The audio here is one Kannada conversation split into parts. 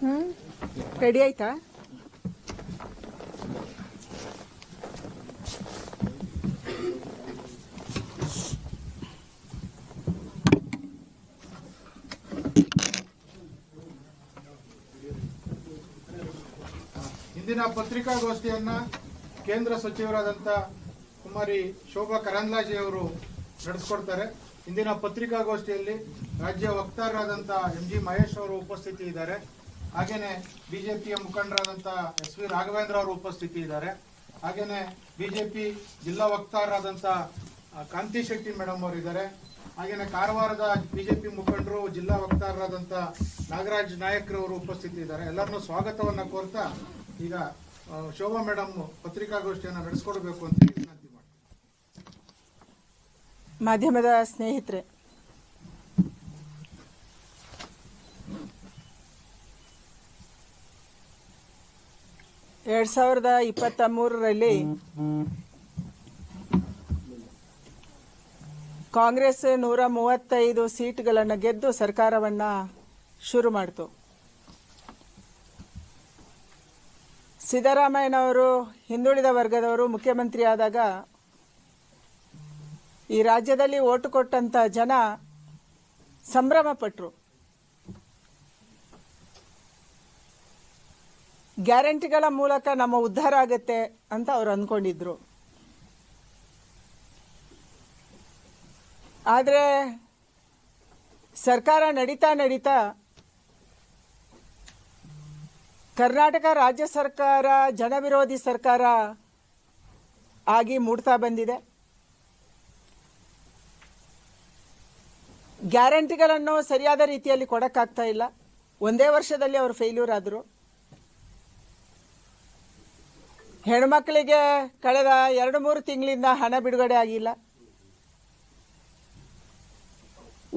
ಹ್ಞೂ ರೆಡಿ ಆಯ್ತಾ? ಇಂದಿನ ಪತ್ರಿಕಾಗೋಷ್ಠಿಯನ್ನ ಕೇಂದ್ರ ಸಚಿವರಾದಂತ ಕುಮಾರಿ ಶೋಭಾ ಕರಂದ್ಲಾಜೆ ಅವರು ನಡೆಸ್ಕೊಡ್ತಾರೆ. ಇಂದಿನ ಪತ್ರಿಕಾಗೋಷ್ಠಿಯಲ್ಲಿ ರಾಜ್ಯ ವಕ್ತಾರರಾದಂತ ಎಂ ಜಿ ಮಹೇಶ್ ಅವರು ಉಪಸ್ಥಿತಿ ಇದ್ದಾರೆ. ಹಾಗೇನೆ ಬಿಜೆಪಿಯ ಮುಖಂಡರಾದಂತ ಎಸ್ ವಿ ರಾಘವೇಂದ್ರ ಅವರು ಉಪಸ್ಥಿತಿ ಇದ್ದಾರೆ. ಹಾಗೇನೆ ಬಿಜೆಪಿ ಜಿಲ್ಲಾ ವಕ್ತಾರರಾದಂತ ಆ, ಕಾಂತಿ ಶೆಟ್ಟಿ ಮೇಡಮ್ ಅವರು ಇದ್ದಾರೆ. ಹಾಗೇನೆ ಕಾರವಾರದ ಬಿಜೆಪಿ ಮುಖಂಡರು ಜಿಲ್ಲಾ ವಕ್ತಾರರಾದಂತ ನಾಗರಾಜ್ ನಾಯಕ್ರವರು ಉಪಸ್ಥಿತಿ ಇದ್ದಾರೆ. ಎಲ್ಲರನ್ನೂ ಸ್ವಾಗತವನ್ನ ಕೋರ್ತಾ ಈಗ ಶೋಭಾ ಮೇಡಮ್ ಪತ್ರಿಕಾಗೋಷ್ಠಿಯನ್ನು ನಡೆಸ್ಕೊಡ್ಬೇಕು ಅಂತ ವಿನಂತಿ ಮಾಡ್ತೀನಿ. ಮಾಧ್ಯಮದ ಸ್ನೇಹಿತರೆ ಎರಡ್ ಸಾವಿರದ ಇಪ್ಪತ್ತ ಮೂರರಲ್ಲಿ ಕಾಂಗ್ರೆಸ್ ನೂರ ಮೂವತ್ತೈದು ಸೀಟ್ಗಳನ್ನು ಗೆದ್ದು ಸರ್ಕಾರವನ್ನ ಶುರು ಮಾಡಿತು. ಸಿದ್ದರಾಮಯ್ಯನವರು, ಹಿಂದುಳಿದ ವರ್ಗದವರು ಮುಖ್ಯಮಂತ್ರಿ ಆದಾಗ ಈ ರಾಜ್ಯದಲ್ಲಿ ಓಟು ಕೊಟ್ಟಂತ ಜನ ಸಂಭ್ರಮ ಗ್ಯಾರಂಟಿಗಳ ಮೂಲಕ ನಮ್ಮ ಉದ್ಧಾರ ಆಗುತ್ತೆ ಅಂತ ಅವ್ರು ಅಂದ್ಕೊಂಡಿದ್ರು ಆದರೆ ಸರ್ಕಾರ ನಡೀತಾ ನಡೀತಾ ಕರ್ನಾಟಕ ರಾಜ್ಯ ಸರ್ಕಾರ, ಜನವಿರೋಧಿ ಸರ್ಕಾರ ಆಗಿ ಮೂಡ್ತಾ ಬಂದಿದೆ. ಗ್ಯಾರಂಟಿಗಳನ್ನು ಸರಿಯಾದ ರೀತಿಯಲ್ಲಿ ಕೊಡೋಕ್ಕಾಗ್ತಾ ಇಲ್ಲ. ಒಂದೇ ವರ್ಷದಲ್ಲಿ ಅವರು ಫೇಲ್ಯೂರ್ ಆದರು. ಹೆಣ್ಮಕ್ಳಿಗೆ ಕಳೆದ ಎರಡು ಮೂರು ತಿಂಗಳಿಂದ ಹಣ ಬಿಡುಗಡೆ ಆಗಿಲ್ಲ.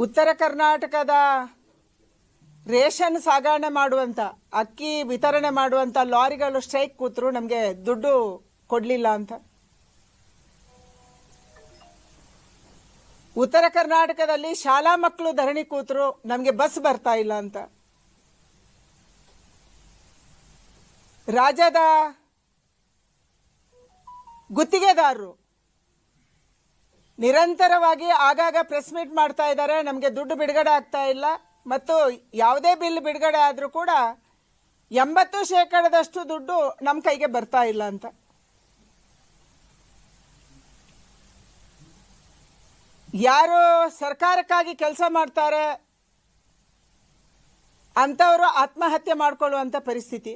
ಉತ್ತರ ಕರ್ನಾಟಕದ ರೇಷನ್ ಸಾಗಣೆ ಮಾಡುವಂತ, ಅಕ್ಕಿ ವಿತರಣೆ ಮಾಡುವಂತ ಲಾರಿಗಳು ಸ್ಟ್ರೈಕ್ ಕೂತರು, ನಮಗೆ ದುಡ್ಡು ಕೊಡಲಿಲ್ಲ ಅಂತ. ಉತ್ತರ ಕರ್ನಾಟಕದಲ್ಲಿ ಶಾಲಾ ಮಕ್ಕಳು ಧರಣಿ ಕೂತರು, ನಮಗೆ ಬಸ್ ಬರ್ತಾ ಇಲ್ಲ ಅಂತ. ರಾಜ್ಯದ ಗುತ್ತಿಗೆದಾರರು. ನಿರಂತರವಾಗಿ ಆಗಾಗ ಪ್ರೆಸ್ ಮೀಟ್ ಮಾಡ್ತಾ ಇದ್ದಾರೆ. ನಮಗೆ ದುಡ್ಡು ಬಿಡುಗಡೆ ಆಗ್ತಾ ಇಲ್ಲ. ಮತ್ತು ಯಾವುದೇ ಬಿಲ್ ಬಿಡುಗಡೆ ಆದರೂ ಕೂಡ ಎಂಬತ್ತು ಶೇಕಡದಷ್ಟು ದುಡ್ಡು ನಮ್ಮ ಕೈಗೆ ಬರ್ತಾ ಇಲ್ಲ ಅಂತ. ಯಾರು ಸರ್ಕಾರಕ್ಕಾಗಿ ಕೆಲಸ ಮಾಡ್ತಾರೆ ಅಂಥವರು ಆತ್ಮಹತ್ಯೆ ಮಾಡಿಕೊಳ್ಳುವಂಥ ಪರಿಸ್ಥಿತಿ.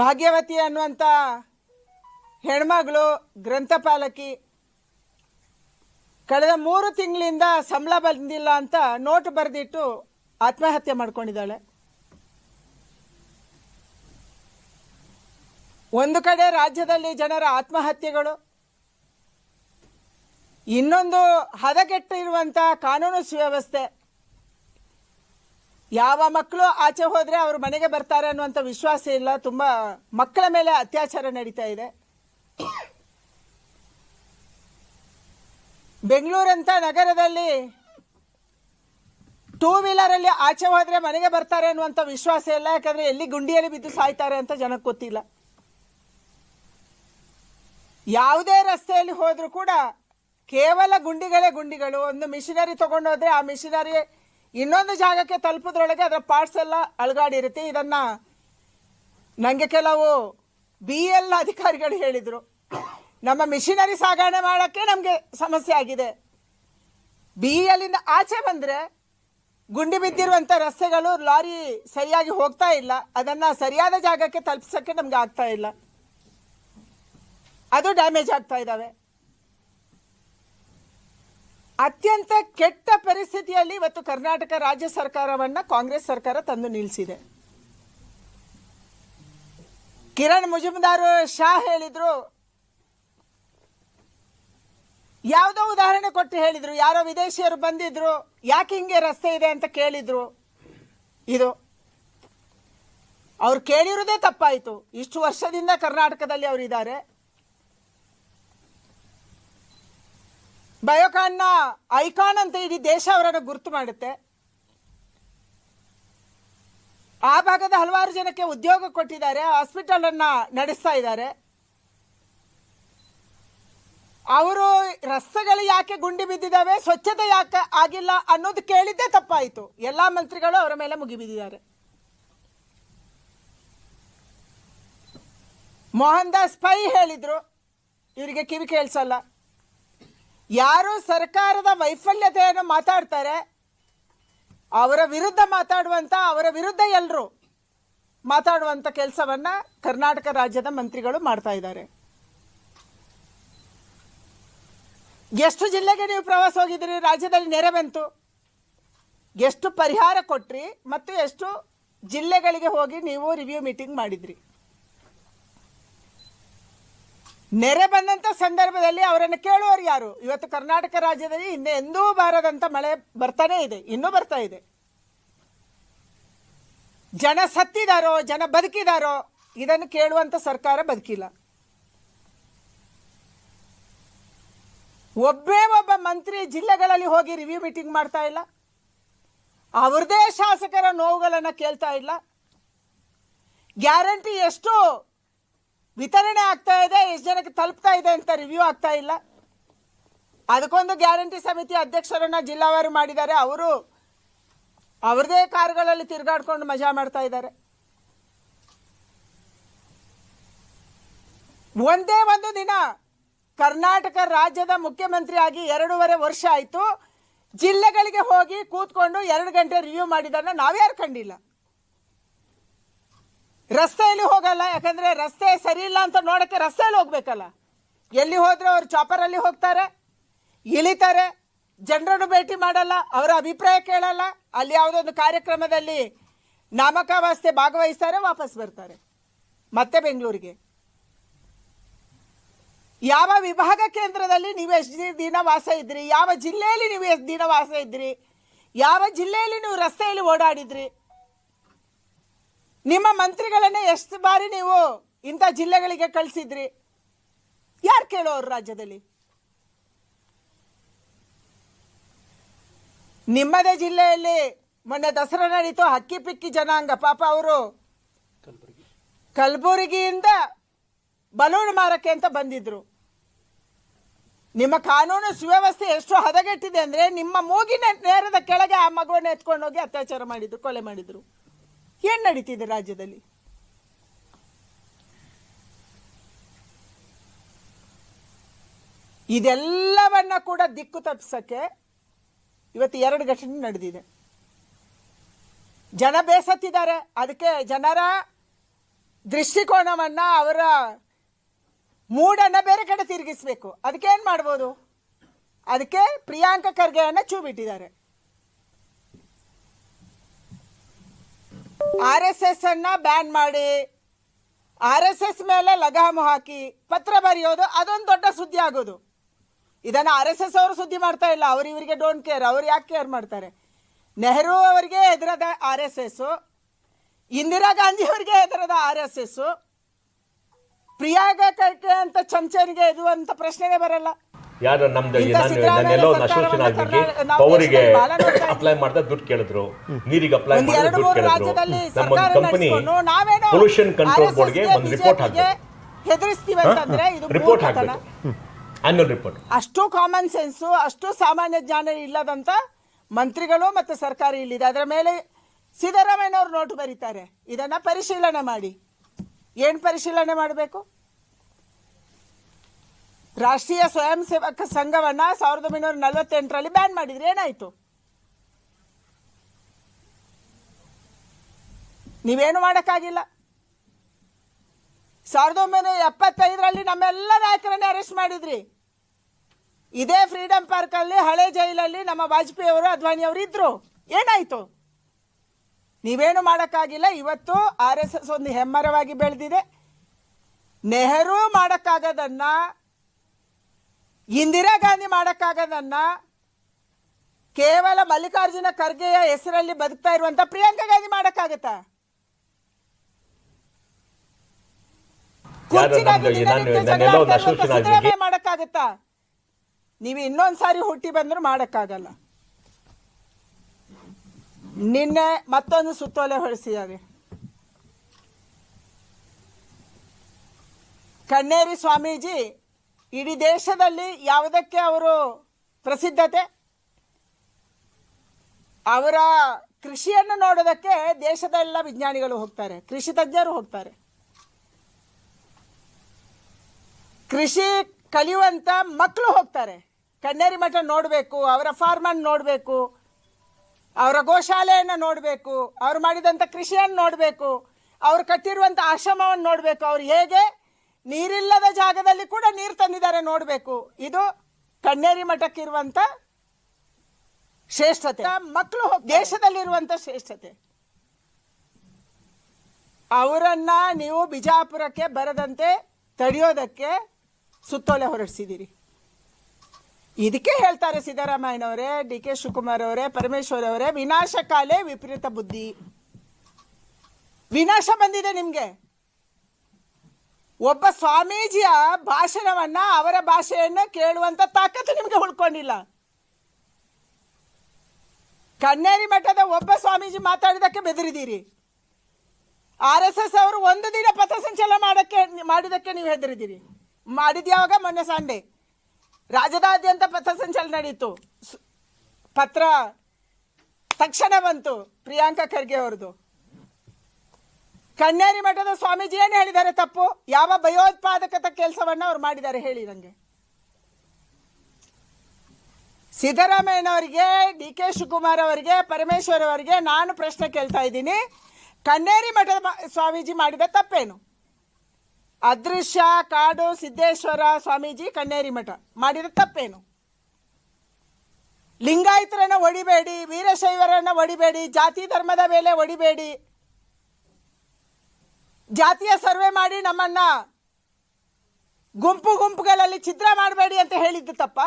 ಭಾಗ್ಯವತಿ ಅನ್ನುವಂಥ ಹೆಣ್ಮಗಳು ಗ್ರಂಥಪಾಲಕಿ ಕಳೆದ ಮೂರು ತಿಂಗಳಿಂದ ಸಂಬಳ ಬಂದಿಲ್ಲ ಅಂತ ನೋಟ್ ಬರೆದಿಟ್ಟು ಆತ್ಮಹತ್ಯೆ ಮಾಡ್ಕೊಂಡಿದ್ದಾಳೆ. ಒಂದು ಕಡೆ ರಾಜ್ಯದಲ್ಲಿ ಜನರ ಆತ್ಮಹತ್ಯೆಗಳು, ಇನ್ನೊಂದು ಹದಗೆಟ್ಟು ಇರುವಂತ ಕಾನೂನು ಸುವ್ಯವಸ್ಥೆ. ಯಾವ ಮಕ್ಕಳು ಆಚೆ ಹೋದರೆ ಅವರು ಮನೆಗೆ ಬರ್ತಾರೆ ಅನ್ನುವಂಥ ವಿಶ್ವಾಸ ಇಲ್ಲ. ತುಂಬ ಮಕ್ಕಳ ಮೇಲೆ ಅತ್ಯಾಚಾರ ನಡೀತಾ ಇದೆ. ಬೆಂಗಳೂರಂಥ ನಗರದಲ್ಲಿ ಟೂ ವೀಲರಲ್ಲಿ ಆಚೆ ಹೋದರೆ ಮನೆಗೆ ಬರ್ತಾರೆ ಅನ್ನುವಂಥ ವಿಶ್ವಾಸ ಇಲ್ಲ. ಯಾಕಂದರೆ ಎಲ್ಲಿ ಗುಂಡಿಯಲ್ಲಿ ಬಿದ್ದು ಸಾಯ್ತಾರೆ ಅಂತ ಜನಕ್ಕೆ ಗೊತ್ತಿಲ್ಲ. ಯಾವುದೇ ರಸ್ತೆಯಲ್ಲಿ ಹೋದರೂ ಕೂಡ ಕೇವಲ ಗುಂಡಿಗಳೇ ಗುಂಡಿಗಳು. ಒಂದು ಮಿಷಿನರಿ ತಗೊಂಡೋದ್ರೆ ಆ ಮಿಷಿನರಿ ಇನ್ನೊಂದು ಜಾಗಕ್ಕೆ ತಲುಪೋದ್ರೊಳಗೆ ಅದರ ಪಾರ್ಟ್ಸ್ ಎಲ್ಲ ಅಳಗಾಡಿರುತ್ತೆ ಇದನ್ನು ನನಗೆ ಕೆಲವು ಬಿ ಎಲ್ ಅಧಿಕಾರಿಗಳು ಹೇಳಿದರು. ನಮ್ಮ ಮಿಷಿನರಿ ಸಾಗಣೆ ಮಾಡೋಕ್ಕೆ ನಮಗೆ ಸಮಸ್ಯೆ ಆಗಿದೆ. ಬಿ ಎಲ್ಲಿಂದ ಆಚೆ ಬಂದರೆ ಗುಂಡಿ ಬಿದ್ದಿರುವಂಥ ರಸ್ತೆಗಳು ಲಾರಿ ಸರಿಯಾಗಿ ಹೋಗ್ತಾ ಇಲ್ಲ. ಅದನ್ನು ಸರಿಯಾದ ಜಾಗಕ್ಕೆ ತಲುಪಿಸೋಕ್ಕೆ ನಮ್ಗೆ ಆಗ್ತಾ ಇಲ್ಲ. ಅದು ಡ್ಯಾಮೇಜ್ ಆಗ್ತಾ ಇದ್ದಾವೆ. ಅತ್ಯಂತ ಕೆಟ್ಟ ಪರಿಸ್ಥಿತಿಯಲ್ಲಿ ಇವತ್ತು ಕರ್ನಾಟಕ ರಾಜ್ಯ ಸರ್ಕಾರವನ್ನ ಕಾಂಗ್ರೆಸ್ ಸರ್ಕಾರ ತಂದು ನಿಲ್ಲಿಸಿದೆ ಕಿರಣ್ ಮುಜುಮ್ದಾರ್ ಶಾ ಹೇಳಿದ್ರು. ಯಾವುದೋ ಉದಾಹರಣೆ ಕೊಟ್ಟು ಹೇಳಿದ್ರು. ಯಾರೋ ವಿದೇಶಿಯರು ಬಂದಿದ್ರು. ಯಾಕೆ ಹಿಂಗೆ ರಸ್ತೆ ಇದೆ ಅಂತ ಕೇಳಿದ್ರು. ಇದು. ಅವ್ರು ಕೇಳಿರೋದೇ ತಪ್ಪಾಯಿತು. ಇಷ್ಟು ವರ್ಷದಿಂದ ಕರ್ನಾಟಕದಲ್ಲಿ ಅವರು ಬಯೋಕಾನ್ನ ಐಕಾನ್ ಅಂತ ಇಡೀ ದೇಶ ಅವರನ್ನು ಗುರುತು ಮಾಡುತ್ತೆ. ಆ ಭಾಗದ ಹಲವಾರು ಜನಕ್ಕೆ ಉದ್ಯೋಗ ಕೊಟ್ಟಿದ್ದಾರೆ ಹಾಸ್ಪಿಟಲ್ ಅನ್ನ ನಡೆಸ್ತಾ ಇದ್ದಾರೆ. ಅವರು ರಸ್ತೆಗಳು ಯಾಕೆ ಗುಂಡಿ ಬಿದ್ದಿದ್ದಾವೆ, ಸ್ವಚ್ಛತೆ ಯಾಕೆ ಆಗಿಲ್ಲ ಅನ್ನೋದು ಕೇಳಿದ್ದೇ ತಪ್ಪಾಯಿತು. ಎಲ್ಲ ಮಂತ್ರಿಗಳು ಅವರ ಮೇಲೆ ಮುಗಿಬಿದ್ದಿದ್ದಾರೆ. ಮೋಹನ್ ದಾಸ್ ಪೈ ಹೇಳಿದ್ರು, ಇವರಿಗೆ ಕಿವಿ ಕೇಳಿಸಲ್ಲ. ಯಾರು ಸರ್ಕಾರದ ವೈಫಲ್ಯತೆಯನ್ನು ಮಾತಾಡ್ತಾರೆ, ಅವರ ವಿರುದ್ಧ ಮಾತಾಡುವಂತ, ಅವರ ವಿರುದ್ಧ ಎಲ್ಲರೂ ಮಾತಾಡುವಂತ ಕೆಲಸವನ್ನ ಕರ್ನಾಟಕ ರಾಜ್ಯದ ಮಂತ್ರಿಗಳು ಮಾಡ್ತಾ ಇದ್ದಾರೆ. ಎಷ್ಟು ಜಿಲ್ಲೆಗೆ ನೀವು ಪ್ರವಾಸ ಹೋಗಿದ್ದೀರಿ? ರಾಜ್ಯದಲ್ಲಿ ನೆರೆ ಬಂತು. ಎಷ್ಟು ಪರಿಹಾರ ಕೊಟ್ರಿ ಮತ್ತು ಎಷ್ಟು ಜಿಲ್ಲೆಗಳಿಗೆ ಹೋಗಿ ನೀವು ರಿವ್ಯೂ ಮೀಟಿಂಗ್ ಮಾಡಿದ್ರಿ? ನೆರೆ ಬಂದಂತ ಸಂದರ್ಭದಲ್ಲಿ ಅವರನ್ನು ಕೇಳುವರು ಯಾರು? ಇವತ್ತು ಕರ್ನಾಟಕ ರಾಜ್ಯದಲ್ಲಿ ಹಿಂದೆ ಎಂದೂ ಬಾರದಂತ ಮಳೆ ಬರ್ತಾನೆ ಇದೆ, ಇನ್ನೂ ಬರ್ತಾ ಇದೆ. ಜನ ಸತ್ತಿದಾರೋ, ಜನ ಬದುಕಿದಾರೋ, ಇದನ್ನು ಕೇಳುವಂತ ಸರ್ಕಾರ ಬದುಕಿಲ್ಲ. ಒಬ್ಬೇ ಒಬ್ಬ ಮಂತ್ರಿ ಜಿಲ್ಲೆಗಳಲ್ಲಿ ಹೋಗಿ ರಿವ್ಯೂ ಮೀಟಿಂಗ್ ಮಾಡ್ತಾ ಇಲ್ಲ. ಅವ್ರದೇ ಶಾಸಕರ ನೋವುಗಳನ್ನು ಕೇಳ್ತಾ ಇಲ್ಲ. ಗ್ಯಾರಂಟಿ ಎಷ್ಟು ವಿತರಣೆ ಆಗ್ತಾ ಇದೆ, ಎಷ್ಟು ಜನಕ್ಕೆ ತಲುಪ್ತಾ ಇದೆ ಅಂತ ರಿವ್ಯೂ ಆಗ್ತಾ ಇಲ್ಲ. ಅದಕ್ಕೊಂದು ಗ್ಯಾರಂಟಿ ಸಮಿತಿ ಅಧ್ಯಕ್ಷರನ್ನ ಜಿಲ್ಲಾವಾರು ಮಾಡಿದ್ದಾರೆ. ಅವರು ಅವ್ರದೇ ಕಾರುಗಳಲ್ಲಿ ತಿರುಗಾಡ್ಕೊಂಡು ಮಜಾ ಮಾಡ್ತಾ ಇದ್ದಾರೆ. ಒಂದೇ ಒಂದು ದಿನ ಕರ್ನಾಟಕ ರಾಜ್ಯದ ಮುಖ್ಯಮಂತ್ರಿ ಆಗಿ ಎರಡೂವರೆ ವರ್ಷ ಆಯಿತು. ಜಿಲ್ಲೆಗಳಿಗೆ ಹೋಗಿ ಕೂತ್ಕೊಂಡು ಎರಡು ಗಂಟೆ ರಿವ್ಯೂ ಮಾಡಿದ್ದನ್ನು ನಾವ್ಯಾರು ಕಂಡಿಲ್ಲ. ರಸ್ತೆಯಲ್ಲಿ ಹೋಗಲ್ಲ, ಯಾಕಂದ್ರೆ ರಸ್ತೆ ಸರಿ ಇಲ್ಲ ಅಂತ ನೋಡಕ್ಕೆ ರಸ್ತೆಯಲ್ಲಿ ಹೋಗ್ಬೇಕಲ್ಲ. ಎಲ್ಲಿ ಹೋದ್ರೆ ಅವ್ರು ಚಾಪರಲ್ಲಿ ಹೋಗ್ತಾರೆ, ಇಳಿತಾರೆ, ಜನರನ್ನು ಭೇಟಿ ಮಾಡಲ್ಲ, ಅವರ ಅಭಿಪ್ರಾಯ ಕೇಳಲ್ಲ, ಅಲ್ಲಿ ಯಾವುದೊಂದು ಕಾರ್ಯಕ್ರಮದಲ್ಲಿ ನಾಮಕಾವಾಸ್ತೆ ಭಾಗವಹಿಸ್ತಾರೆ, ವಾಪಸ್ ಬರ್ತಾರೆ. ಮತ್ತೆ ಬೆಂಗಳೂರಿಗೆ. ಯಾವ ವಿಭಾಗ ಕೇಂದ್ರದಲ್ಲಿ ನೀವು ಎಷ್ಟು ದಿನ ವಾಸ ಇದ್ರಿ? ಯಾವ ಜಿಲ್ಲೆಯಲ್ಲಿ ನೀವು ಎಷ್ಟು ದಿನ ವಾಸ ಇದ್ರಿ? ಯಾವ ಜಿಲ್ಲೆಯಲ್ಲಿ ನೀವು ರಸ್ತೆಯಲ್ಲಿ ಓಡಾಡಿದ್ರಿ? ನಿಮ್ಮ ಮಂತ್ರಿಗಳನ್ನೇ ಎಷ್ಟು ಬಾರಿ ನೀವು ಇಂಥ ಜಿಲ್ಲೆಗಳಿಗೆ ಕಳಿಸಿದ್ರಿ? ಯಾರು ಕೇಳೋರು ರಾಜ್ಯದಲ್ಲಿ? ನಿಮ್ಮದೇ ಜಿಲ್ಲೆಯಲ್ಲಿ ಮೊನ್ನೆ ದಸರಾ ನಡೀತು, ಹಕ್ಕಿ ಪಿಕ್ಕಿ ಜನಾಂಗ, ಪಾಪ ಅವರು ಕಲಬುರಗಿಯಿಂದ ಬಲೂನ್ ಮಾರಕ್ಕೆ ಅಂತ ಬಂದಿದ್ರು. ನಿಮ್ಮ ಕಾನೂನು ಸುವ್ಯವಸ್ಥೆ ಎಷ್ಟು ಹದಗೆಟ್ಟಿದೆ ಅಂದ್ರೆ ನಿಮ್ಮ ಮೂಗಿನ ನೇರದ ಕೆಳಗೆ ಆ ಮಗುವನ್ನು ಎತ್ಕೊಂಡು ಹೋಗಿ ಅತ್ಯಾಚಾರ ಮಾಡಿದ್ರು, ಕೊಲೆ ಮಾಡಿದ್ರು. ಏನ್ ನಡೀತಿದೆ ರಾಜ್ಯದಲ್ಲಿ? ಇದೆಲ್ಲವನ್ನ ಕೂಡ ದಿಕ್ಕು ತಪ್ಪಿಸಕ್ಕೆ ಇವತ್ತು ಎರಡು ಘಟನೆ ನಡೆದಿದೆ. ಜನ ಬೇಸತ್ತಿದ್ದಾರೆ. ಅದಕ್ಕೆ ಜನರ ದೃಷ್ಟಿಕೋನವನ್ನ ಅವರ ಮೂಡನ್ನ ಬೇರೆ ಕಡೆ ತಿರುಗಿಸ್ಬೇಕು. ಅದಕ್ಕೆ ಏನ್ ಮಾಡ್ಬೋದು? ಅದಕ್ಕೆ ಪ್ರಿಯಾಂಕ ಖರ್ಗೆಯನ್ನು ಚೂ ಬಿಟ್ಟಿದ್ದಾರೆ ಆರ್ ಎಸ್ ಎಸ್ ಅನ್ನ ಬ್ಯಾನ್ ಮಾಡಿ. ಆರ್ ಎಸ್ ಎಸ್ ಮೇಲೆ ಲಗಾಮು ಹಾಕಿ ಪತ್ರ ಬರೆಯೋದು ಅದೊಂದು ದೊಡ್ಡ ಸುದ್ದಿ ಆಗೋದು. ಇದನ್ನ ಆರ್ ಎಸ್ ಎಸ್ ಅವರು ಸುದ್ದಿ ಮಾಡ್ತಾ ಇಲ್ಲ. ಅವ್ರು ಇವರಿಗೆ ಡೋಂಟ್ ಕೇರ್ ಅವ್ರು ಯಾಕೆ ಕೇರ್ ಮಾಡ್ತಾರೆ? ನೆಹರು ಅವರಿಗೆ ಎದುರದ R S S. Indira Gandhi ಅವರಿಗೆ ಎದುರದ R S S. Priyank Kharge ಅಂತ ಚಮಚನಿಗೆ ಅಂತ ಪ್ರಶ್ನೆನೇ ಬರಲ್ಲ. ಯಾರು ನಮ್ದು ನಾನು ನಾನೆಲ್ಲೋ ಒಂದು ಆಗ್ಲಿಕ್ಕೆ ಪವರಿಗೆ. ಅಪ್ಲೈ ಮಾಡ್ತಾ ದುಡ್ಡು ಕೇಳಿದ್ರು ನೀರಿಗೆ ಅಪ್ಲೈ ಮಾಡಿದ್ರೆ ದುಡ್ಡು ಕೇಳಿದ್ರು. ನಮ್ಮೊಂದು ಕಂಪನಿ ಪೊಲ್ಯೂಷನ್ ಕಂಟ್ರೋಲ್ ಬೋರ್ಡ್ಗೆ ಒಂದು ರಿಪೋರ್ಟ್ ಇದು ರಿಪೋರ್ಟ್ ಹಾಕಬೇಕು. ಹಾಕ್ಬೇಕು ಆನ್ಯುವಲ್ ರಿಪೋರ್ಟ್ ಅಷ್ಟು ಕಾಮನ್ ಸೆನ್ಸು ಅಷ್ಟು ಸಾಮಾನ್ಯ ಜ್ಞಾನ ಇಲ್ಲದಂತ ಮಂತ್ರಿಗಳು ಮತ್ತು ಸರ್ಕಾರ ಇಲ್ಲಿದೆ. ಅದರ ಮೇಲೆ ಸಿದ್ದರಾಮಯ್ಯನವರು ನೋಟು ಬರೀತಾರೆ. ಇದನ್ನ ಪರಿಶೀಲನೆ ಮಾಡಿ. ಏನ್ ಪರಿಶೀಲನೆ ಮಾಡಬೇಕು? ರಾಷ್ಟ್ರೀಯ ಸ್ವಯಂ ಸೇವಕ ಸಂಘವನ್ನ ಸಾವಿರದ ಒಂಬೈನೂರ ನಲವತ್ತೆಂಟರಲ್ಲಿ ಬ್ಯಾನ್ ಮಾಡಿದ್ರೆ ಏನಾಯ್ತು? ನೀವೇನು ಮಾಡೋಕ್ಕಾಗಿಲ್ಲ? ಸಾವಿರದ ಒಂಬೈನೂರ ಎಪ್ಪತ್ತೈದರಲ್ಲಿ ನಮ್ಮೆಲ್ಲ ನಾಯಕರನ್ನೇ ಅರೆಸ್ಟ್ ಮಾಡಿದ್ರಿ. ಇದೇ ಫ್ರೀಡಂ ಪಾರ್ಕಲ್ಲಿ ಹಳೆ ಜೈಲಲ್ಲಿ ನಮ್ಮ ವಾಜಪೇಯಿ ಅವರು ಅದ್ವಾನಿ ಅವರು ಇದ್ರು. ಏನಾಯ್ತು? ನೀವೇನು ಮಾಡಕ್ಕಾಗಿಲ್ಲ. ಇವತ್ತು ಆರ್ ಎಸ್ ಎಸ್ ಒಂದು ಹೆಮ್ಮರವಾಗಿ ಬೆಳೆದಿದೆ. ನೆಹರು ಮಾಡಕ್ಕಾಗದನ್ನ ಇಂದಿರಾ ಗಾಂಧಿ ಮಾಡೋಕ್ಕಾಗದನ್ನ ಕೇವಲ ಮಲ್ಲಿಕಾರ್ಜುನ ಖರ್ಗೆಯ ಹೆಸರಲ್ಲಿ ಬದುಕ್ತಾ ಇರುವಂತ ಪ್ರಿಯಾಂಕಾ ಗಾಂಧಿ ಮಾಡೋಕ್ಕಾಗತ್ತಾ? ಮಾಡಕ್ಕಾಗತ್ತಾ? ನೀವು ಇನ್ನೊಂದು ಸಾರಿ ಹುಟ್ಟಿ ಬಂದ್ರು ಮಾಡಕ್ಕಾಗಲ್ಲ. ನಿನ್ನೆ ಮತ್ತೊಂದು ಸುತ್ತೋಲೆ ಹೊರಡಿಸಿದ್ದಾರೆ ಕಣ್ಣೇರಿ ಸ್ವಾಮೀಜಿ ಇಡೀ ದೇಶದಲ್ಲಿ ಯಾವುದಕ್ಕೆ ಅವರು ಪ್ರಸಿದ್ಧತೆ? ಅವರ ಕೃಷಿಯನ್ನು ನೋಡೋದಕ್ಕೆ ದೇಶದ ಎಲ್ಲ ವಿಜ್ಞಾನಿಗಳು ಹೋಗ್ತಾರೆ. ಕೃಷಿ ತಜ್ಞರು ಹೋಗ್ತಾರೆ. ಕೃಷಿ ಕಲಿಯುವಂತ ಮಕ್ಕಳು ಹೋಗ್ತಾರೆ. ಕಣ್ಣೇರಿ ಮಠ ನೋಡಬೇಕು, ಅವರ ಫಾರ್ಮನ್ನು ನೋಡಬೇಕು, ಅವರ ಗೋಶಾಲೆಯನ್ನು ನೋಡಬೇಕು, ಅವ್ರು ಮಾಡಿದಂಥ ಕೃಷಿಯನ್ನು ನೋಡಬೇಕು, ಅವ್ರು ಕಟ್ಟಿರುವಂಥ ಆಶ್ರಮವನ್ನು ನೋಡಬೇಕು. ಅವ್ರು ಹೇಗೆ ನೀರಿಲ್ಲದ ಜಾಗದಲ್ಲಿ ಕೂಡ ನೀರು ತಂದಿದ್ದಾರೆ ನೋಡಬೇಕು. ಇದು ಕಣ್ಣೇರಿ ಮಠಕ್ಕಿರುವಂಥ ಶ್ರೇಷ್ಠತೆ. ಮಕ್ಕಳು ದೇಶದಲ್ಲಿರುವಂಥ ಶ್ರೇಷ್ಠತೆ. ಅವರನ್ನ ನೀವು ಬಿಜಾಪುರಕ್ಕೆ ಬರದಂತೆ ತಡೆಯೋದಕ್ಕೆ ಸುತ್ತೋಲೆ ಹೊರಡಿಸಿದ್ದೀರಿ. ಇದಕ್ಕೆ ಹೇಳ್ತಾರೆ ಸಿದ್ದರಾಮಯ್ಯನವರೇ ಡಿ ಕೆ ಶಿವಕುಮಾರ್ ಅವರೇ ಪರಮೇಶ್ವರ್ ಅವರೇ ವಿನಾಶಕಾಲೇ ವಿಪರೀತ ಬುದ್ಧಿ. ವಿನಾಶ ಬಂದಿದೆ ನಿಮ್ಗೆ. ಒಬ್ಬ ಸ್ವಾಮೀಜಿಯ ಭಾಷಣವನ್ನ ಅವರ ಭಾಷೆಯನ್ನು ಕೇಳುವಂತ ತಾಕತ್ತು ನಿಮ್ಗೆ ಉಳ್ಕೊಂಡಿಲ್ಲ. ಕನ್ನೇರಿ ಮಠದ ಒಬ್ಬ ಸ್ವಾಮೀಜಿ ಮಾತಾಡಿದಕ್ಕೆ ಬೆದರಿದ್ದೀರಿ. ಆರ್ ಎಸ್ ಎಸ್ ಅವರು ಒಂದು ದಿನ ಪಥಸಂಚಲನ ಮಾಡಕ್ಕೆ, ಮಾಡಿದಕ್ಕೆ ನೀವು ಹೆದರಿದ್ದೀರಿ. ಮಾಡಿದ್ಯಾವಾಗ ಮೊನ್ನೆ ಸಂಡೆ. ರಾಜ್ಯದಾದ್ಯಂತ ಪಥಸಂಚಲನ ನಡೀತು. ಪತ್ರ ತಕ್ಷಣ ಬಂತು ಪ್ರಿಯಾಂಕಾ ಖರ್ಗೆ ಅವ್ರದ್ದು. ಕನ್ಯಾರಿ ಮಠದ ಸ್ವಾಮೀಜಿ ಏನು ಹೇಳಿದ್ದಾರೆ ತಪ್ಪು? ಯಾವ ಭಯೋತ್ಪಾದಕತ ಕೆಲಸವನ್ನು ಅವ್ರು ಮಾಡಿದ್ದಾರೆ ಹೇಳಿ ನನಗೆ ಸಿದ್ದರಾಮಯ್ಯನವರಿಗೆ ಡಿ ಕೆ ಶಿವಕುಮಾರ್ ಅವರಿಗೆ, ಪರಮೇಶ್ವರ್ ಅವರಿಗೆ ನಾನು ಪ್ರಶ್ನೆ ಕೇಳ್ತಾ ಇದ್ದೀನಿ. ಕನ್ನೇರಿ ಮಠದ ಸ್ವಾಮೀಜಿ ಮಾಡಿದ ತಪ್ಪೇನು? ಅದೃಶ್ಯ, ಕಾಡು, ಸಿದ್ದೇಶ್ವರ ಸ್ವಾಮೀಜಿ ಕನ್ನೇರಿ ಮಠ ಮಾಡಿದ ತಪ್ಪೇನು? ಲಿಂಗಾಯತರನ್ನ ಒಡಿಬೇಡಿ, ವೀರಶೈವರನ್ನ ಒಡಿಬೇಡಿ, ಜಾತಿ ಧರ್ಮದ ಮೇಲೆ ಒಡಿಬೇಡಿ ಜಾತಿಯ ಸರ್ವೆ ಮಾಡಿ ನಮ್ಮನ್ನ ಗುಂಪು ಗುಂಪುಗಳಲ್ಲಿ ಚಿತ್ರ ಮಾಡಬೇಡಿ ಅಂತ ಹೇಳಿದ್ದು ತಪ್ಪ.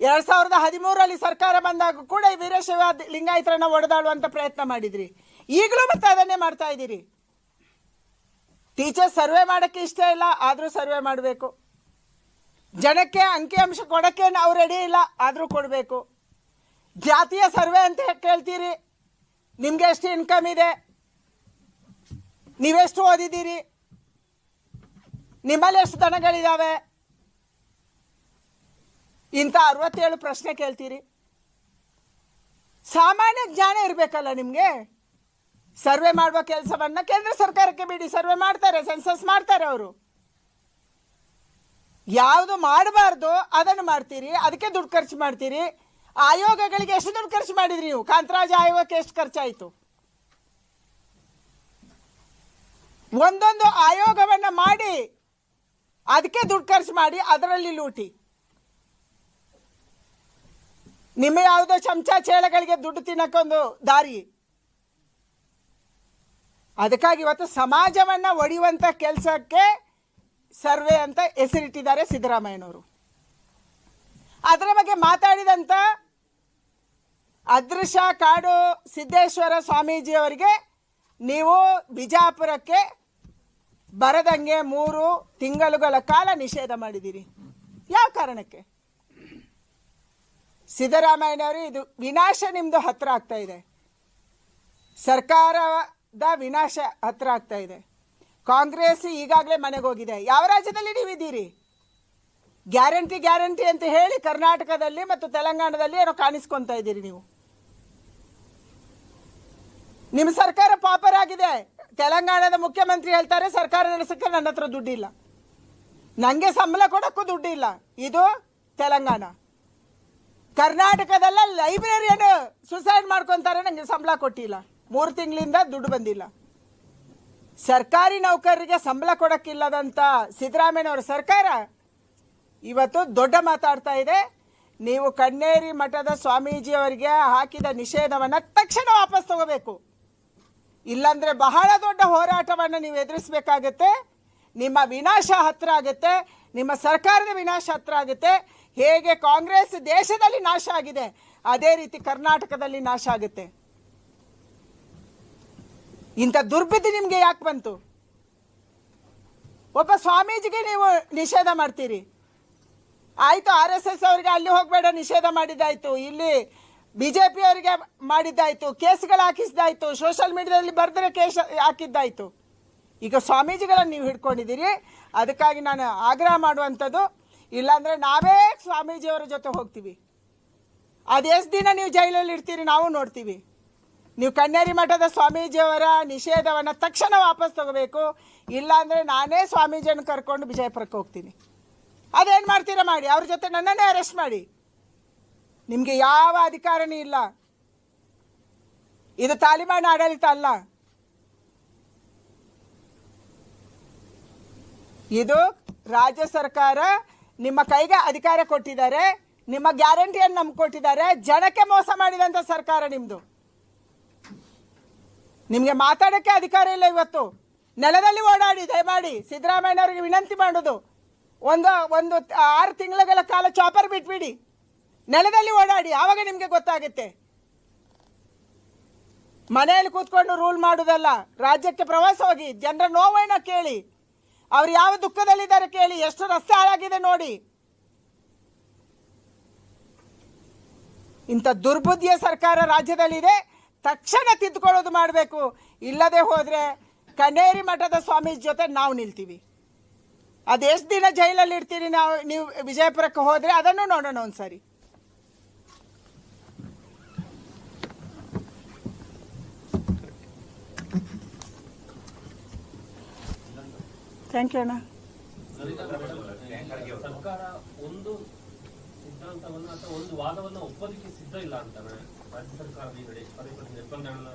ಎರಡ್ ಸಾವಿರದ ಹದಿಮೂರರಲ್ಲಿ ಸರ್ಕಾರ ಬಂದಾಗ ಕೂಡ ವೀರಶೈವ ಲಿಂಗಾಯತರನ್ನ ಒಡೆದಾಡುವಂತ ಪ್ರಯತ್ನ ಮಾಡಿದ್ರಿ. ಈಗಲೂ ಮತ್ತೆ ಅದನ್ನೇ ಮಾಡ್ತಾ ಇದ್ದೀರಿ. ಟೀಚರ್ ಸರ್ವೆ ಮಾಡೋಕ್ಕೆ ಇಷ್ಟ ಇಲ್ಲ, ಆದರೂ ಸರ್ವೆ ಮಾಡಬೇಕು. ಜನಕ್ಕೆ ಅಂಕಿಅಂಶ ಕೊಡೋಕ್ಕೆ ನಾವು ರೆಡಿ ಇಲ್ಲ, ಆದರೂ ಕೊಡಬೇಕು. ಜಾತಿಯ ಸರ್ವೆ ಅಂತ ಕೇಳ್ತೀರಿ ನಿಮಗೆ ಎಷ್ಟು ಇನ್ಕಮ್ ಇದೆ? ನೀವೆಷ್ಟು ಓದಿದ್ದೀರಿ? ನಿಮ್ಮಲ್ಲಿ ಎಷ್ಟು ದನಗಳಿದಾವೆ? ಇಂಥ ಅರವತ್ತೇಳು ಪ್ರಶ್ನೆ ಕೇಳ್ತೀರಿ. ಸಾಮಾನ್ಯ ಜ್ಞಾನ ಇರಬೇಕಲ್ಲ ನಿಮಗೆ? ಸರ್ವೆ ಮಾಡುವ ಕೆಲಸವನ್ನ ಕೇಂದ್ರ ಸರ್ಕಾರಕ್ಕೆ ಬಿಡಿ. ಸರ್ವೆ ಮಾಡ್ತಾರೆ, ಸೆನ್ಸಸ್ ಮಾಡ್ತಾರೆ ಅವರು. ಯಾವುದು ಮಾಡಬಾರ್ದು, ಅದನ್ನು ಮಾಡ್ತೀರಿ. ಅದಕ್ಕೆ ದುಡ್ಡು ಖರ್ಚು ಮಾಡ್ತೀರಿ. ಆಯೋಗಗಳಿಗೆ ಎಷ್ಟು ದುಡ್ಡು ಖರ್ಚು ಮಾಡಿದ್ರಿ ನೀವು? ಕಾಂತರಾಜ ಆಯೋಗಕ್ಕೆ ಎಷ್ಟು ಖರ್ಚಾಯಿತು? ಒಂದೊಂದು ಆಯೋಗವನ್ನು ಮಾಡಿ, ಅದಕ್ಕೆ ದುಡ್ಡು ಖರ್ಚು ಮಾಡಿ, ಅದರಲ್ಲಿ ಲೂಟಿ. ನಿಮ್ಮ ಯಾವುದೋ ಚಮಚ ಚೇಳಗಳಿಗೆ ದುಡ್ಡು ತಿನ್ನಕ್ಕೊಂದು ದಾರಿ. ಅದಕ್ಕಾಗಿ ಇವತ್ತು ಸಮಾಜವನ್ನ ಒಡೆಯುವಂಥ ಕೆಲಸಕ್ಕೆ ಸರ್ವೆ ಅಂತ ಹೆಸರಿಟ್ಟಿದ್ದಾರೆ ಸಿದ್ದರಾಮಯ್ಯನವರು. ಅದರ ಬಗ್ಗೆ ಮಾತಾಡಿದಂತ ಅದೃಶ್ಯ ಕಾಡು ಸಿದ್ದೇಶ್ವರ ಸ್ವಾಮೀಜಿಯವರಿಗೆ ನೀವು ಬಿಜಾಪುರಕ್ಕೆ ಬರದಂಗೆ ಮೂರು ತಿಂಗಳುಗಳ ಕಾಲ ನಿಷೇಧ ಮಾಡಿದ್ದೀರಿ. ಯಾವ ಕಾರಣಕ್ಕೆ? ಸಿದ್ದರಾಮಯ್ಯನವರು ಇದು ವಿನಾಶ ನಿಮ್ಮದು ಹತ್ರ ಆಗ್ತಾ ಇದೆ. ಸರ್ಕಾರದ ವಿನಾಶ ಹತ್ರ ಆಗ್ತಾ ಇದೆ. ಕಾಂಗ್ರೆಸ್ ಈಗಾಗಲೇ ಮನೆಗೆ ಹೋಗಿದೆ. ಯಾವ ರಾಜ್ಯದಲ್ಲಿ ನೀವಿದ್ದೀರಿ? ಗ್ಯಾರಂಟಿ ಗ್ಯಾರಂಟಿ ಅಂತ ಹೇಳಿ ಕರ್ನಾಟಕದಲ್ಲಿ ಮತ್ತು ತೆಲಂಗಾಣದಲ್ಲಿ ಏನೋ ಕಾಣಿಸ್ಕೊತಾ ಇದ್ದೀರಿ ನೀವು. ನಿಮ್ಮ ಸರ್ಕಾರ ಪಾಪರ್ ಆಗಿದೆ ತೆಲಂಗಾಣದ ಮುಖ್ಯಮಂತ್ರಿ ಹೇಳ್ತಾರೆ, ಸರ್ಕಾರ ನಡೆಸಕ್ಕೆ ನನ್ನ ಹತ್ರ ದುಡ್ಡಿಲ್ಲ. ನನಗೆ ಸಂಬಳ ಕೊಡೋಕ್ಕೂ ದುಡ್ಡಿಲ್ಲ. ಇದು ತೆಲಂಗಾಣ. ಕರ್ನಾಟಕದಲ್ಲ ಲೈಬ್ರರಿಯನ್ನು ಸುಸೈಡ್ ಮಾಡ್ಕೊಂತಾರೆ ನನಗೆ ಸಂಬಳ ಕೊಟ್ಟಿಲ್ಲ. ಮೂರು ತಿಂಗಳಿಂದ ದುಡ್ಡು ಬಂದಿಲ್ಲ. ಸರ್ಕಾರಿ ನೌಕರರಿಗೆ ಸಂಬಳ ಕೊಡೋಕ್ಕಿಲ್ಲದಂಥ ಸಿದ್ದರಾಮಯ್ಯನವರ ಸರ್ಕಾರ ಇವತ್ತು ದೊಡ್ಡ ಮಾತಾಡ್ತಾ ಇದೆ. ನೀವು ಕಣ್ಣೇರಿ ಮಠದ ಸ್ವಾಮೀಜಿಯವರಿಗೆ ಹಾಕಿದ ನಿಷೇಧವನ್ನು ತಕ್ಷಣ ವಾಪಸ್ ತಗೋಬೇಕು. ಇಲ್ಲಾಂದ್ರೆ ಬಹಳ ದೊಡ್ಡ ಹೋರಾಟವನ್ನು ನೀವು ಎದುರಿಸಬೇಕಾಗತ್ತೆ. ನಿಮ್ಮ ವಿನಾಶ ಹತ್ರ ಆಗುತ್ತೆ, ನಿಮ್ಮ ಸರ್ಕಾರದ ವಿನಾಶ ಹತ್ರ ಆಗುತ್ತೆ. ಹೇಗೆ ಕಾಂಗ್ರೆಸ್ ದೇಶದಲ್ಲಿ ನಾಶ ಆಗಿದೆ, ಅದೇ ರೀತಿ ಕರ್ನಾಟಕದಲ್ಲಿ ನಾಶ ಆಗುತ್ತೆ. ಇಂಥ ದುರ್ಬುದ್ಧಿ ನಿಮಗೆ ಯಾಕೆ ಬಂತು? ಒಬ್ಬ ಸ್ವಾಮೀಜಿಗೆ ನೀವು ನಿಷೇಧ ಮಾಡ್ತೀರಿ. ಆಯಿತು, ಆರ್ ಎಸ್ ಎಸ್ ಅವರಿಗೆ ಅಲ್ಲಿ ಹೋಗಬೇಡ, ನಿಷೇಧ ಮಾಡಿದ್ದಾಯ್ತು. ಇಲ್ಲಿ ಬಿಜೆಪಿ ಅವರಿಗೆ ಮಾಡಿದ್ದಾಯ್ತು, ಕೇಸ್ಗಳು ಹಾಕಿಸಿದಾಯ್ತು ಸೋಷಿಯಲ್ ಮೀಡಿಯಾದಲ್ಲಿ ಬರೆದ್ರೆ ಕೇಸ್ ಹಾಕಿದ್ದಾಯ್ತು. ಈಗ ಸ್ವಾಮೀಜಿಗಳನ್ನು ನೀವು ಹಿಡ್ಕೊಂಡಿದ್ದೀರಿ, ಅದಕ್ಕಾಗಿ ನಾನು ಆಗ್ರಹ ಮಾಡುವಂಥದ್ದು, ಇಲ್ಲಾಂದ್ರೆ ನಾವೇ ಸ್ವಾಮೀಜಿಯವರ ಜೊತೆ ಹೋಗ್ತೀವಿ. ಅದು ಎಷ್ಟು ದಿನ ನೀವು ಜೈಲಲ್ಲಿ ಇರ್ತೀರಿ ನಾವು ನೋಡ್ತೀವಿ. ನೀವು ಕನ್ನೇರಿ ಮಠದ ಸ್ವಾಮೀಜಿಯವರ ನಿಷೇಧವನ್ನು ತಕ್ಷಣ ವಾಪಸ್ ತಗೋಬೇಕು, ಇಲ್ಲಾಂದರೆ ನಾನೇ ಸ್ವಾಮೀಜಿಯನ್ನು ಕರ್ಕೊಂಡು ವಿಜಯಪುರಕ್ಕೆ ಹೋಗ್ತೀನಿ. ಅದೇನು ಮಾಡ್ತೀರಾ ಮಾಡಿ, ಅವ್ರ ಜೊತೆ ನನ್ನನ್ನೇ ಅರೆಸ್ಟ್ ಮಾಡಿ. ನಿಮಗೆ ಯಾವ ಅಧಿಕಾರನೇ ಇಲ್ಲ. ಇದು ತಾಲಿಬಾನ್ ಆಡಳಿತ ಅಲ್ಲ. ಇದು ರಾಜ್ಯ ಸರ್ಕಾರ ನಿಮ್ಮ ಕೈಗೆ ಅಧಿಕಾರ ಕೊಟ್ಟಿದ್ದಾರೆ, ನಿಮ್ಮ ಗ್ಯಾರಂಟಿಯನ್ನು ನಮ್ಗೆ ಕೊಟ್ಟಿದ್ದಾರೆ ಜನಕ್ಕೆ ಮೋಸ ಮಾಡಿದಂಥ ಸರ್ಕಾರ ನಿಮ್ಮದು ನಿಮಗೆ ಮಾತಾಡೋಕ್ಕೆ ಅಧಿಕಾರ ಇಲ್ಲ ಇವತ್ತು. ನೆಲದಲ್ಲಿ ಓಡಾಡಿ, ದಯಮಾಡಿ ಸಿದ್ದರಾಮಯ್ಯನವರಿಗೆ ವಿನಂತಿ ಮಾಡೋದು. ಒಂದು ಒಂದು, ಆರು ತಿಂಗಳ ಕಾಲ ಚಾಪರ್ ಬಿಟ್ಬಿಡಿ. ನೆಲದಲ್ಲಿ ಓಡಾಡಿ, ಆವಾಗ ನಿಮಗೆ ಗೊತ್ತಾಗುತ್ತೆ. ಮನೆಯಲ್ಲಿ ಕೂತ್ಕೊಂಡು ರೂಲ್ ಮಾಡುವುದಲ್ಲ ರಾಜ್ಯಕ್ಕೆ ಪ್ರವಾಸ ಹೋಗಿ, ಜನರ ನೋವನ್ನ ಕೇಳಿ, ಅವ್ರು ಯಾವ ದುಃಖದಲ್ಲಿದ್ದಾರೆ ಕೇಳಿ, ಎಷ್ಟು ರಸ್ತೆ ಹಾಳಾಗಿದೆ ನೋಡಿ. ಇಂಥ ದುರ್ಬುದ್ಧಿಯ ಸರ್ಕಾರ ರಾಜ್ಯದಲ್ಲಿದೆ, ತಕ್ಷಣ ತಿದ್ದುಕೊಳ್ಳೋದು ಮಾಡಬೇಕು. ಇಲ್ಲದೆ ಹೋದರೆ ಕನೇರಿ ಮಠದ ಸ್ವಾಮೀಜಿ ಜೊತೆ ನಾವು ನಿಲ್ತೀವಿ. ಅದೆಷ್ಟು ದಿನ ಜೈಲಲ್ಲಿ ಇರ್ತೀರಿ ನಾವು, ನೀವು ವಿಜಯಪುರಕ್ಕೆ ಹೋದರೆ ಅದನ್ನು ನೋಡೋಣ ಒಂದ್ಸರಿ. ಥ್ಯಾಂಕ್ ಯು ಅಣ್ಣ. ಸರ್ಕಾರ ಒಂದು ಸಿದ್ಧಾಂತವನ್ನು ಅಥವಾ ಒಂದು ವಾದವನ್ನ ಒಪ್ಪೋದಕ್ಕೆ ಸಿದ್ಧ ಇಲ್ಲ ಅಂತಾನೆ ರಾಜ್ಯ ಸರ್ಕಾರದ ಈ ಕಡೆ ಪದೇ ಪದೇ ನಿರ್ಬಂಧಗಳನ್ನ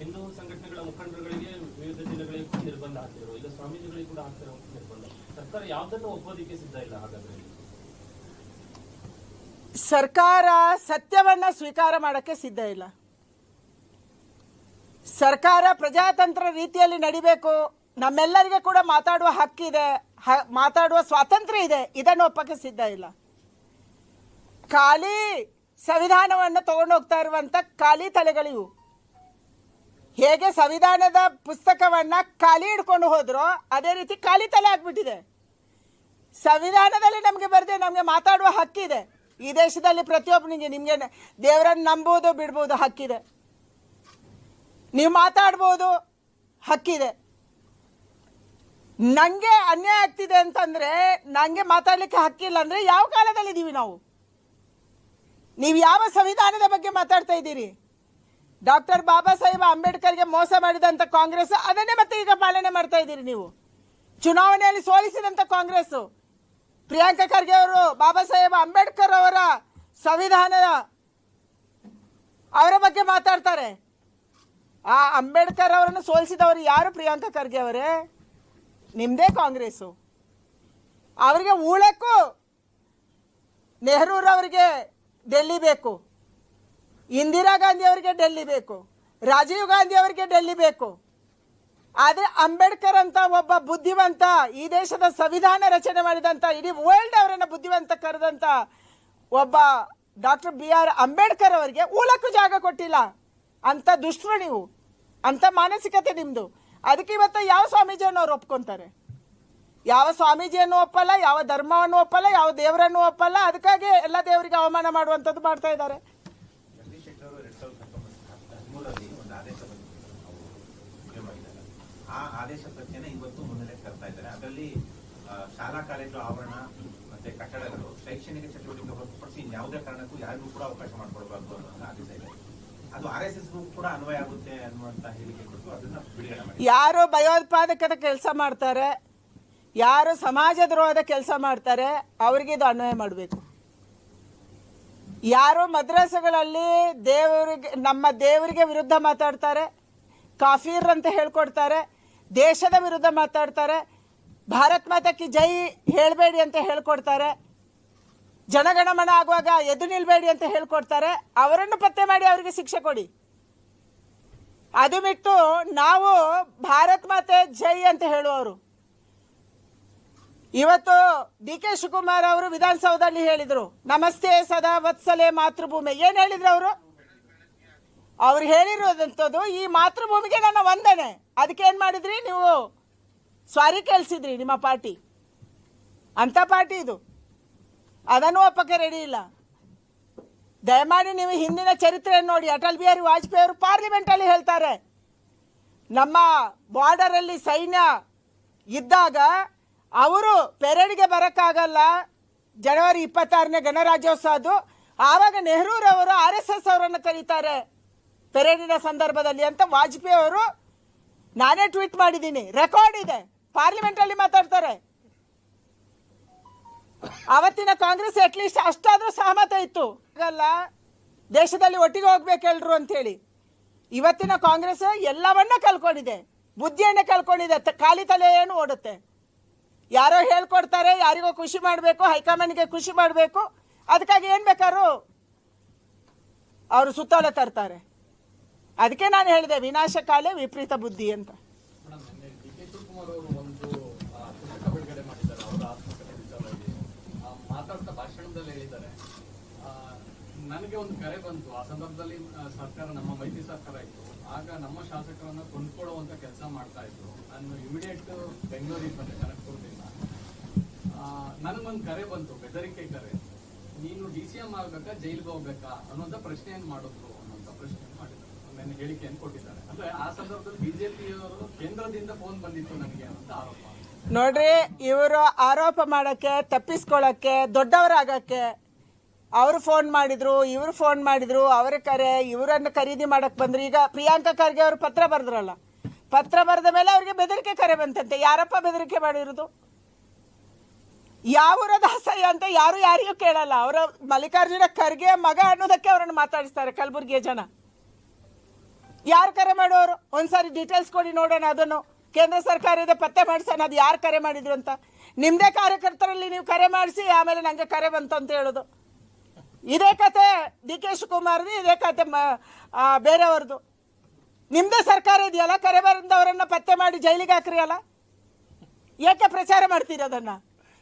ಹಿಂದೂ ಸಂಘಟನೆಗಳ ಮುಖಂಡರುಗಳಿಗೆ ವಿವಿಧ ಜಿಲ್ಲೆಗಳಿಗೆ ಕೂಡ ನಿರ್ಬಂಧ ಹಾಕಿದ್ರು ಇಲ್ಲ ಸ್ವಾಮೀಜಿಗಳಿಗೆ ಕೂಡ ಹಾಕ್ತಿರೋ ನಿರ್ಬಂಧ. ಸರ್ಕಾರ ಯಾವುದನ್ನು ಒಪ್ಪೋದಕ್ಕೆ ಸಿದ್ಧ ಇಲ್ಲ ಹಾಗಾದ್ರೆ? ಸರ್ಕಾರ ಸತ್ಯವನ್ನ ಸ್ವೀಕಾರ ಮಾಡಕ್ಕೆ ಸಿದ್ಧ ಇಲ್ಲ. ಸರ್ಕಾರ ಪ್ರಜಾತಂತ್ರ ರೀತಿಯಲ್ಲಿ ನಡಿಬೇಕು. ನಮ್ಮೆಲ್ಲರಿಗೆ ಕೂಡ ಮಾತಾಡುವ ಹಕ್ಕಿದೆ ಮಾತಾಡುವ ಸ್ವಾತಂತ್ರ್ಯ ಇದೆ, ಇದನ್ನು ಒಪ್ಪಕ್ಕೆ ಸಿದ್ಧ ಇಲ್ಲ. ಖಾಲಿ ಸಂವಿಧಾನವನ್ನು ತಗೊಂಡು ಹೋಗ್ತಾ ಇರುವಂಥ ಖಾಲಿ ತಲೆಗಳಿವು. ಹೇಗೆ ಸಂವಿಧಾನದ ಪುಸ್ತಕವನ್ನ ಖಾಲಿ ಹಿಡ್ಕೊಂಡು ಹೋದ್ರೋ ಅದೇ ರೀತಿ ಖಾಲಿ ತಲೆ ಆಗ್ಬಿಟ್ಟಿದೆ. ಸಂವಿಧಾನದಲ್ಲಿ ನಮಗೆ ಬರದೆ ನಮಗೆ ಮಾತಾಡುವ ಹಕ್ಕಿದೆ ಈ ದೇಶದಲ್ಲಿ ಪ್ರತಿಯೊಬ್ಬನಿಗೆ ನಿಮಗೆ ದೇವರನ್ನು ನಂಬುವುದು, ಬಿಡ್ಬೋದು ಹಕ್ಕಿದೆ. ನೀವು ಮಾತಾಡ್ಬೋದು, ಹಕ್ಕಿದೆ. ನಂಗೆ ಅನ್ಯಾಯ ಆಗ್ತಿದೆ ಅಂತಂದ್ರೆ ನನಗೆ ಮಾತಾಡ್ಲಿಕ್ಕೆ ಹಕ್ಕಿಲ್ಲ ಅಂದ್ರೆ ಯಾವ ಕಾಲದಲ್ಲಿ ಇದೀವಿ ನಾವು? ನೀವು ಯಾವ ಸಂವಿಧಾನದ ಬಗ್ಗೆ ಮಾತಾಡ್ತಾ ಇದ್ದೀರಿ? ಡಾಕ್ಟರ್ ಬಾಬಾ ಸಾಹೇಬ್ ಅಂಬೇಡ್ಕರ್ಗೆ ಮೋಸ ಮಾಡಿದಂತ ಕಾಂಗ್ರೆಸ್ ಅದನ್ನೇ ಮತ್ತೆ ಈಗ ಪಾಲನೆ ಮಾಡ್ತಾ ಇದ್ದೀರಿ ನೀವು? ಚುನಾವಣೆಯಲ್ಲಿ ಸೋಲಿಸಿದಂತ ಕಾಂಗ್ರೆಸ್, ಪ್ರಿಯಾಂಕ ಖರ್ಗೆ ಅವರು, ಬಾಬಾ ಸಾಹೇಬ್ ಅಂಬೇಡ್ಕರ್ ಅವರ ಸಂವಿಧಾನದ ಅವರ ಬಗ್ಗೆ ಮಾತಾಡ್ತಾರೆ. ಆ ಅಂಬೇಡ್ಕರ್ ಅವರನ್ನು ಸೋಲಿಸಿದವರು ಯಾರು ಪ್ರಿಯಾಂಕ ಖರ್ಗೆ ಅವರೇ? ನಿಮ್ಮದೇ ಕಾಂಗ್ರೆಸ್ಸು. ಅವರಿಗೆ ಉಳಕ್ಕೂ ನೆಹರೂರವ್ರಿಗೆ ಡೆಲ್ಲಿ ಬೇಕು. ಇಂದಿರಾ ಗಾಂಧಿ ಅವರಿಗೆ ಡೆಲ್ಲಿ ಬೇಕು. ರಾಜೀವ್ ಗಾಂಧಿ ಅವರಿಗೆ ಡೆಲ್ಲಿ ಬೇಕು. ಆದರೆ ಅಂಬೇಡ್ಕರ್ ಅಂತ ಒಬ್ಬ ಬುದ್ಧಿವಂತ, ಈ ದೇಶದ ಸಂವಿಧಾನ ರಚನೆ ಮಾಡಿದಂಥ ಇಡೀ ವರ್ಲ್ಡ್ ಅವರನ್ನು ಬುದ್ಧಿವಂತ ಕರೆದಂಥ ಒಬ್ಬ ಡಾಕ್ಟರ್ ಬಿ ಆರ್ ಅಂಬೇಡ್ಕರ್ ಅವರಿಗೆ ಉಳಕ್ಕೂ ಜಾಗ ಕೊಟ್ಟಿಲ್ಲ. ಅಂತ ದುಷ್ಟರು ನೀವು. ಅಂಥ ಮಾನಸಿಕತೆ ನಿಮ್ಮದು ಅದಕ್ಕೆ ಇವತ್ತು ಯಾವ ಸ್ವಾಮೀಜಿಯನ್ನು ಅವ್ರು ಒಪ್ಕೊಂತಾರೆ? ಯಾವ ಸ್ವಾಮೀಜಿಯನ್ನು ಒಪ್ಪಲ್ಲ, ಯಾವ ಧರ್ಮವನ್ನು ಒಪ್ಪಲ್ಲ, ಯಾವ ದೇವರನ್ನು ಒಪ್ಪಲ್ಲ, ಅದಕ್ಕಾಗಿ ಎಲ್ಲ ದೇವರಿಗೆ ಅವಮಾನ ಮಾಡುವಂಥದ್ದು ಮಾಡ್ತಾ ಇದ್ದಾರೆ. ಆ ಆದೇಶ ಇವತ್ತು ಅದರಲ್ಲಿ ಶಾಲಾ ಕಾಲೇಜು ಆವರಣ ಮತ್ತೆ ಕಟ್ಟಡಗಳು, ಶೈಕ್ಷಣಿಕ ಚಟುವಟಿಕೆ ಹೊರತುಪಡಿಸಿ ಯಾವುದೇ ಕಾರಣಕ್ಕೂ ಯಾರಿಗೂ ಕೂಡ ಅವಕಾಶ ಮಾಡಿಕೊಡಬಾರ್ದು ಅನ್ನೋ ಆದೇಶ ಇದೆ. ಯಾರು ಭಯೋತ್ಪಾದಕದ ಕೆಲಸ ಮಾಡ್ತಾರೆ, ಯಾರು ಸಮಾಜದ್ರೋಹದ ಕೆಲಸ ಮಾಡ್ತಾರೆ, ಅವರಿಗೆ ಇದು ಅನ್ವಯ ಮಾಡಬೇಕು. ಯಾರು ಮದ್ರಾಸುಗಳಲ್ಲಿ ದೇವರಿಗೆ, ನಮ್ಮ ದೇವರಿಗೆ ವಿರುದ್ಧ ಮಾತಾಡ್ತಾರೆ, ಕಾಫೀರ್ ಅಂತ ಹೇಳ್ಕೊಡ್ತಾರೆ, ದೇಶದ ವಿರುದ್ಧ ಮಾತಾಡ್ತಾರೆ, ಭಾರತ್ ಮಾತಾ ಕಿ ಜೈ ಹೇಳಬೇಡಿ ಅಂತ ಹೇಳ್ಕೊಡ್ತಾರೆ ಜನಗಣಮನ ಆಗುವಾಗ ಎದು ನಿಲ್ಬೇಡಿ ಅಂತ ಹೇಳ್ಕೊಡ್ತಾರೆ. ಅವರನ್ನು ಪತ್ತೆ ಮಾಡಿ ಅವರಿಗೆ ಶಿಕ್ಷೆ ಕೊಡಿ. ಅದು ಬಿಟ್ಟು ನಾವು ಭಾರತ್ ಮಾತೆ ಜೈ ಅಂತ ಹೇಳುವವರು. ಇವತ್ತು ಡಿ ಕೆ ಶಿವಕುಮಾರ್ ಅವರು ವಿಧಾನಸೌಧದಲ್ಲಿ ಹೇಳಿದರು, ನಮಸ್ತೆ ಸದಾ ವತ್ಸಲೆ ಮಾತೃಭೂಮಿ. ಏನು ಹೇಳಿದ್ರು ಅವರು? ಅವ್ರು ಹೇಳಿರೋದಂಥದ್ದು ಈ ಮಾತೃಭೂಮಿಗೆ ನನ್ನ ವಂದನೆ. ಅದಕ್ಕೆ ಏನ್ ಮಾಡಿದ್ರಿ ನೀವು? ಸ್ವಾರಿ ಕೇಳಿಸಿದ್ರಿ ನಿಮ್ಮ ಪಾರ್ಟಿ. ಅಂತ ಪಾರ್ಟಿ ಇದು. ಅದನ್ನು ಒಪ್ಪಕ್ಕೆ ರೆಡಿ ಇಲ್ಲ. ದಯಮಾಡಿ ನೀವು ಹಿಂದಿನ ಚರಿತ್ರೆಯನ್ನು ನೋಡಿ. ಅಟಲ್ ಬಿಹಾರಿ ವಾಜಪೇಯಿ ಅವರು ಪಾರ್ಲಿಮೆಂಟಲ್ಲಿ ಹೇಳ್ತಾರೆ, ನಮ್ಮ ಬಾರ್ಡರಲ್ಲಿ ಸೈನ್ಯ ಇದ್ದಾಗ ಅವರು ಪೆರೇಡ್ಗೆ ಬರೋಕ್ಕಾಗಲ್ಲ. ಜನವರಿ ಇಪ್ಪತ್ತಾರನೇ ಗಣರಾಜ್ಯೋತ್ಸವ ಅದು ಆವಾಗ ನೆಹರೂರವರು ಆರ್ ಎಸ್ ಎಸ್ ಅವರನ್ನು ಕರೀತಾರೆ ಪೆರೇಡಿನ ಸಂದರ್ಭದಲ್ಲಿ ಅಂತ ವಾಜಪೇಯಿ ಅವರು ನಾನೇ ಟ್ವೀಟ್ ಮಾಡಿದ್ದೀನಿ. ರೆಕಾರ್ಡ್ ಇದೆ. ಪಾರ್ಲಿಮೆಂಟಲ್ಲಿ ಮಾತಾಡ್ತಾರೆ. ಅವತ್ತಿನ ಕಾಂಗ್ರೆಸ್ ಅಟ್ಲೀಸ್ಟ್ ಅಷ್ಟಾದ್ರೂ ಸಹಮತ ಇತ್ತು. ಹಾಗಲ್ಲ, ದೇಶದಲ್ಲಿ ಒಟ್ಟಿಗೆ ಹೋಗ್ಬೇಕು ಎಲ್ರು ಅಂತೇಳಿ ಇವತ್ತಿನ ಕಾಂಗ್ರೆಸ್ ಎಲ್ಲವನ್ನ ಕಲ್ಕೊಂಡಿದೆ ಬುದ್ಧಿಯನ್ನೇ ಕಲ್ಕೊಂಡಿದೆ ಖಾಲಿ ತಲೆ ಏನು ಓಡುತ್ತೆ. ಯಾರೋ ಹೇಳ್ಕೊಡ್ತಾರೆ, ಯಾರಿಗೋ ಖುಷಿ ಮಾಡಬೇಕು, ಹೈಕಮಾಂಡ್ಗೆ ಖುಷಿ ಮಾಡಬೇಕು. ಅದಕ್ಕಾಗಿ ಏನು ಬೇಕಾದ್ರು ಅವರು ಸುತ್ತೋಲೆ ತರ್ತಾರೆ. ಅದಕ್ಕೆ ನಾನು ಹೇಳಿದೆ ವಿನಾಶಕಾಲೆ ವಿಪರೀತ ಬುದ್ಧಿ ಅಂತ ಮೇಡಮ್ ನಿನ್ನೆ ಡಿ ಕೆ ಶಿವಕುಮಾರ್ ಅವರು ಒಂದು ಆ, ಪುಸ್ತಕ ಬಿಡುಗಡೆ ಮಾಡಿದ್ದಾರೆ ಅವರ ಆತ್ಮಕಥೆ ವಿಚಾರವಾಗಿ ಆ, ಭಾಷಣದಲ್ಲಿ ಹೇಳಿದ್ದಾರೆ. ನನಗೆ ಒಂದು ಕರೆ ಬಂತು. ಆ ಸಂದರ್ಭದಲ್ಲಿ ಸರ್ಕಾರ ನಮ್ಮ ಮೈತ್ರಿ ಸರ್ಕಾರ ಇತ್ತು. ಆಗ ನಮ್ಮ ಶಾಸಕರನ್ನ ಕೊಂಡ್ಕೊಳ್ಳುವಂತ ಕೆಲಸ ಮಾಡ್ತಾ ಇದ್ರು. ನಾನು ಇಮಿಡಿಯೇಟ್ ಬೆಂಗಳೂರಿಗೆ ಬಂದೆ ಕನಕಪುರದಿಂದ ನನಗೊಂದು ಕರೆ ಬಂತು, ಬೆದರಿಕೆ ಕರೆ. ನೀನು ಡಿ ಸಿ ಎಂ ಆಗ್ಬೇಕಾ, ಜೈಲ್ಗೆ ಹೋಗ್ಬೇಕಾ ಅನ್ನೋಂಥ ಪ್ರಶ್ನೆಯನ್ನು ಮಾಡಿದ್ರು ಅನ್ನೋಂಥ ಪ್ರಶ್ನೆ ಮಾಡಿದ್ರು. ನನ್ನ ಹೇಳಿಕೆಯನ್ನು ಕೊಟ್ಟಿದ್ದಾರೆ. ಅಂದ್ರೆ ಆ ಸಂದರ್ಭದಲ್ಲಿ ಬಿಜೆಪಿಯವರು ಕೇಂದ್ರದಿಂದ ಫೋನ್ ಬಂದಿತ್ತು ನನಗೆ ಅಂತ ಆರೋಪ. ನೋಡ್ರಿ, ಇವರು ಆರೋಪ ಮಾಡಕ್ಕೆ ತಪ್ಪಿಸ್ಕೊಳ್ಳಕ್ಕೆ ದೊಡ್ಡವರಾಗಕ್ಕೆ ಅವರು ಫೋನ್ ಮಾಡಿದ್ರು, ಇವರು ಫೋನ್ ಮಾಡಿದ್ರು, ಅವರ ಕರೆ, ಇವರನ್ನು ಖರೀದಿ ಮಾಡಕ್ಕೆ ಬಂದ್ರು. ಈಗ ಪ್ರಿಯಾಂಕಾ ಖರ್ಗೆ ಅವರು ಪತ್ರ ಬರೆದ್ರಲ್ಲ, ಪತ್ರ ಬರೆದ ಮೇಲೆ ಅವ್ರಿಗೆ ಬೆದರಿಕೆ ಕರೆ ಬಂತಂತೆ. ಯಾರಪ್ಪ ಬೆದರಿಕೆ ಮಾಡಿರೋದು? ಯಾವ ದಾಸಯ್ಯ ಅಂತ ಯಾರು ಯಾರಿಗೂ ಕೇಳಲ್ಲ. ಅವರ ಮಲ್ಲಿಕಾರ್ಜುನ ಖರ್ಗೆ ಮಗ ಅನ್ನೋದಕ್ಕೆ ಅವರನ್ನು ಮಾತಾಡಿಸ್ತಾರೆ ಕಲಬುರ್ಗಿಯ ಜನ. ಯಾರು ಕರೆ ಮಾಡೋರು? ಒಂದ್ಸಾರಿ ಡೀಟೇಲ್ಸ್ ಕೊಡಿ ನೋಡೋಣ ಅದನ್ನು. ಕೇಂದ್ರ ಸರ್ಕಾರದ ಪತ್ತೆ ಮಾಡಿಸೋಣ, ಅದು ಯಾರು ಕರೆ ಮಾಡಿದ್ರು ಅಂತ. ನಿಮ್ಮದೇ ಕಾರ್ಯಕರ್ತರಲ್ಲಿ ನೀವು ಕರೆ ಮಾಡಿಸಿ, ಆಮೇಲೆ ನನಗೆ ಕರೆ ಬಂತು ಅಂತ ಹೇಳೋದು. ಇದೇ ಕತೆ ಡಿ ಕೆ ಶಿವಕುಮಾರ್ದು, ಇದೇ ಕತೆ ಮ ಬೇರೆಯವ್ರದ್ದು ನಿಮ್ಮದೇ ಸರ್ಕಾರ ಇದೆಯಲ್ಲ, ಕರೆ ಬಂದವರನ್ನು ಪತ್ತೆ ಮಾಡಿ ಜೈಲಿಗೆ ಹಾಕ್ರಿ ಅಲ್ಲ? ಏಕೆ ಪ್ರಚಾರ ಮಾಡ್ತೀರಿ ಅದನ್ನು?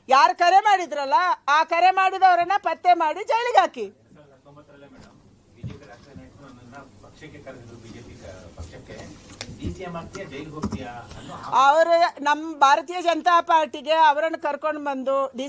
ಯಾರು ಕರೆ ಮಾಡಿದ್ರಲ್ಲ, ಆ ಕರೆ ಮಾಡಿದವರನ್ನ ಪತ್ತೆ ಮಾಡಿ ಜೈಲಿಗೆ ಹಾಕಿ. ಅವರು ನಮ್ಮ ಭಾರತೀಯ ಜನತಾ ಪಾರ್ಟಿಗೆ ಅವರನ್ನು ಕರ್ಕೊಂಡು ಬಂದು ಡಿ